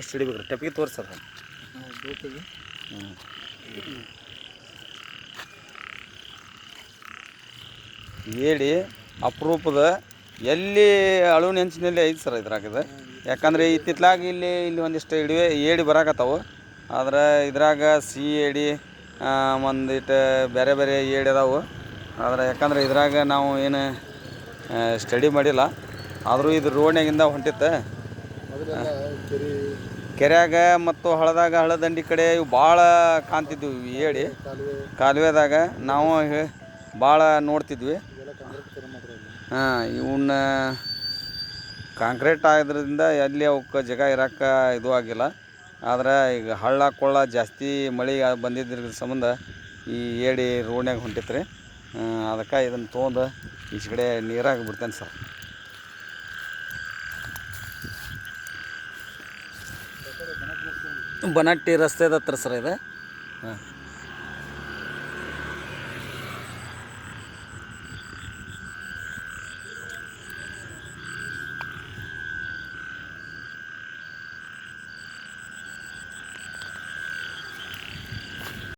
ಎಷ್ಟು ಹಿಡಿಬೇಕ್ರಿ. ಟೆಪ್ಪಿಗೆ ತೋರಿ ಹ್ಞೂ ಹೇಳಿ, ಅಪರೂಪದ ಎಲ್ಲಿ ಅಳು ನೆಂಚಿನಲ್ಲಿ ಐತಿ ಸರ್ ಇದ್ರಾಗ ಇದು. ಯಾಕಂದ್ರೆ ಇತ್ತಿತ್ಲಾಗ ಇಲ್ಲಿ ಇಲ್ಲಿ ಒಂದಿಷ್ಟು ಇಡಿವೆ ಏಡಿ ಬರಾಕತ್ತಾವು. ಆದ್ರೆ ಇದ್ರಾಗ ಸಿ ಏಡಿ ಒಂದಿಟ್ಟು ಬೇರೆ ಬೇರೆ ಏಡಿ ಅದಾವು. ಆದ್ರೆ ಯಾಕಂದ್ರೆ ಇದ್ರಾಗ ನಾವು ಏನು ಸ್ಟಡಿ ಮಾಡಿಲ್ಲ. ಆದರೂ ಇದು ರೋಡ್ನಾಗಿಂದ ಹೊಂಟಿತ್ತು. ಕೆರೆಯಾಗ ಮತ್ತು ಹಳದಾಗ ಹಳದಂಡಿ ಕಡೆ ಇವು ಭಾಳ ಕಾಣ್ತಿದ್ವು ಇವು ಕಾಲುವೆ ಕಾಲುವೆದಾಗ ನಾವು ಭಾಳ ನೋಡ್ತಿದ್ವಿ. ಹಾಂ, ಇವನ್ನ ಕಾಂಕ್ರೀಟ್ ಆಗೋದ್ರಿಂದ ಎಲ್ಲಿ ಅವಕ್ಕೆ ಜಾಗ ಇರೋಕ್ಕೆ ಇದು ಆಗಿಲ್ಲ. ಆದ್ರೆ ಈಗ ಹಳ್ಳ ಕೊಳ್ಳ ಜಾಸ್ತಿ ಮಳೆ ಬಂದಿದ್ರ ಸಂಬಂಧ ಈ ಏಡಿ ರೋಡ್ನಾಗ ಹೊಂಟಿತ್ರಿ. ಅದಕ್ಕೆ ಇದನ್ನು ತೊಗೊಂಡು ಈಚೆ ಕಡೆ ನೀರಾಗ ಬಿಡ್ತೇನೆ ಸರ್. ಬನಟ್ಟಿ ರಸ್ತೆದ ಹತ್ರ ಸರ್ ಇದು? ಹಾಂ.